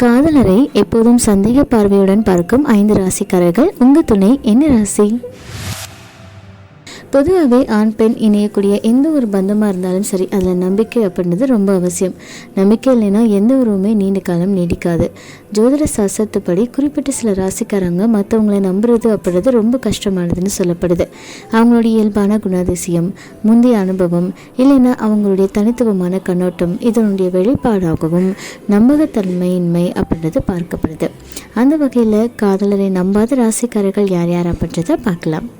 காதலரை எப்போதும் சந்தேக பார்வையுடன் பார்க்கும் ஐந்து ராசிக்காரர்கள் உங்க துணை என்ன ராசி? பொதுவாகவே ஆண் பெண் இணையக்கூடிய எந்த ஒரு பந்தமாக இருந்தாலும் சரி அதில் நம்பிக்கை அப்படின்றது ரொம்ப அவசியம். நம்பிக்கை இல்லைன்னா எந்த உறவுமே நீண்ட காலம் நீடிக்காது. ஜோதிட சாஸ்திரத்துப்படி குறிப்பிட்ட சில ராசிக்காரங்க மற்றவங்களை நம்புறது அப்படின்றது ரொம்ப கஷ்டமானதுன்னு சொல்லப்படுது. அவங்களுடைய இயல்பான குணாதிசயம் முந்தைய அனுபவம் இல்லைன்னா அவங்களுடைய தனித்துவமான கண்ணோட்டம் இதனுடைய வெளிப்பாடாகவும் நம்பகத்தன்மையின்மை அப்படின்றது பார்க்கப்படுது. அந்த வகையில் காதலரை நம்பாத ராசிக்காரர்கள் யார் யார் அப்படின்றத பார்க்கலாம்.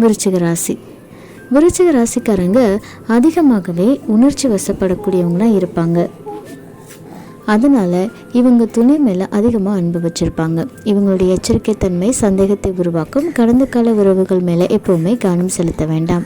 விருச்சிக ராசி. விருச்சிக ராசிக்காரங்க அதிகமாகவே உணர்ச்சி வசப்படக்கூடியவங்களாக இருப்பாங்க. அதனால் இவங்க துணை மேலே அதிகமாக அன்பு வச்சுருப்பாங்க. இவங்களுடைய எச்சரிக்கை தன்மை சந்தேகத்தை உருவாக்கும் கடந்த கால உறவுகள் மேலே எப்போவுமே கவனம் செலுத்த வேண்டாம்.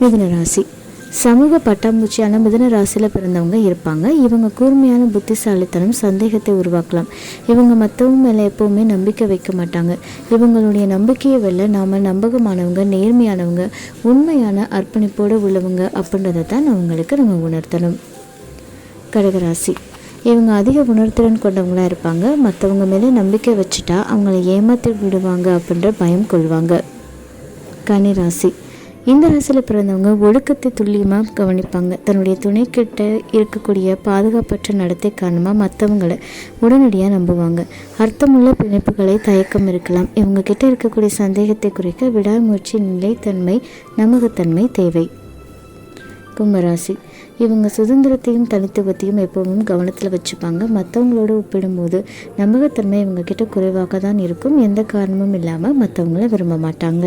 மிதுன ராசி. சமூக பட்டாம்பூச்சியான மிதன ராசியில் பிறந்தவங்க இருப்பாங்க. இவங்க கூர்மையான புத்திசாலித்தனம் சந்தேகத்தை உருவாக்கலாம். இவங்க மற்றவங்க மேலே எப்போவுமே நம்பிக்கை வைக்க மாட்டாங்க. இவங்களுடைய நம்பிக்கையை வெல்ல நாம் நம்பகமானவங்க நேர்மையானவங்க உண்மையான அர்ப்பணிப்போடு உள்ளவங்க அப்படின்றத தான் அவங்களுக்கு நம்ம உணர்த்தணும். கடகராசி. இவங்க அதிக உணர்திறன் கொண்டவங்களாக இருப்பாங்க. மற்றவங்க மேலே நம்பிக்கை வச்சுட்டா அவங்கள ஏமாற்றி விடுவாங்க அப்படின்ற பயம் கொள்வாங்க. கன்னிராசி. இந்த ராசியில் பிறந்தவங்க ஒழுக்கத்தை துல்லியமாக கவனிப்பாங்க. தன்னுடைய துணைக்கிட்ட இருக்கக்கூடிய பாதுகாப்பற்ற நடத்தை காரணமாக மற்றவங்களை உடனடியாக நம்புவாங்க. அர்த்தமுள்ள பிணைப்புகளை தயக்கம் இருக்கலாம். இவங்க கிட்ட இருக்கக்கூடிய சந்தேகத்தை குறைக்க விடாமுயற்சி நிலைத்தன்மை நம்பகத்தன்மை தேவை. கும்பராசி. இவங்க சுதந்திரத்தையும் தனித்துவத்தையும் எப்பவும் கவனத்தில் வச்சுப்பாங்க. மற்றவங்களோட ஒப்பிடும்போது நம்பகத்தன்மை இவங்க கிட்ட குறைவாக தான் இருக்கும். எந்த காரணமும் இல்லாமல் மற்றவங்கள விரும்ப மாட்டாங்க.